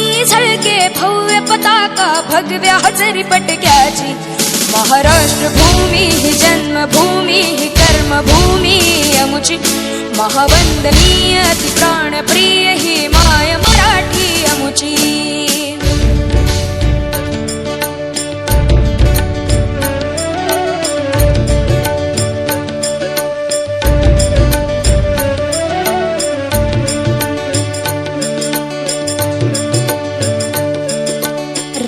ती झळके भव्य पताका भगव्या हजरी पटक्याची. महाराष्ट्र भूमी ही जन्मभूमी ही कर्मभूमी अमुची महावंदनीय ती प्राणप्रिय ही माय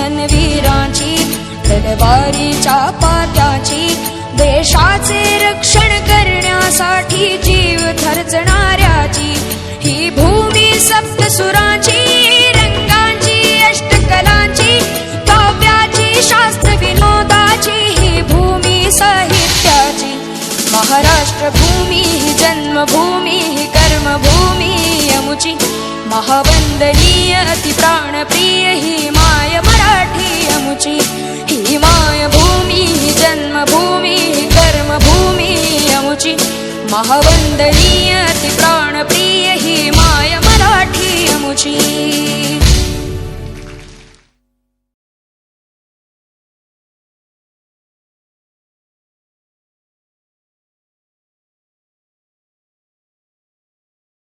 अन वीरांची तलवारीच्या पात्याची देशाचे रक्षण करण्यासाठी जीव धर्जणाऱ्याची ही भूमी सप्तसुरांची रंगांची अष्टकलांची काव्याची शास्त्र विनोदाची ही भूमी साहित्याची महाराष्ट्र भूमी ही जन्मभूमी ही कर्मभूमी यमुची महावंदनीय अति प्राणप्रिय ही महवन्दनीयति प्राणप्रिय हि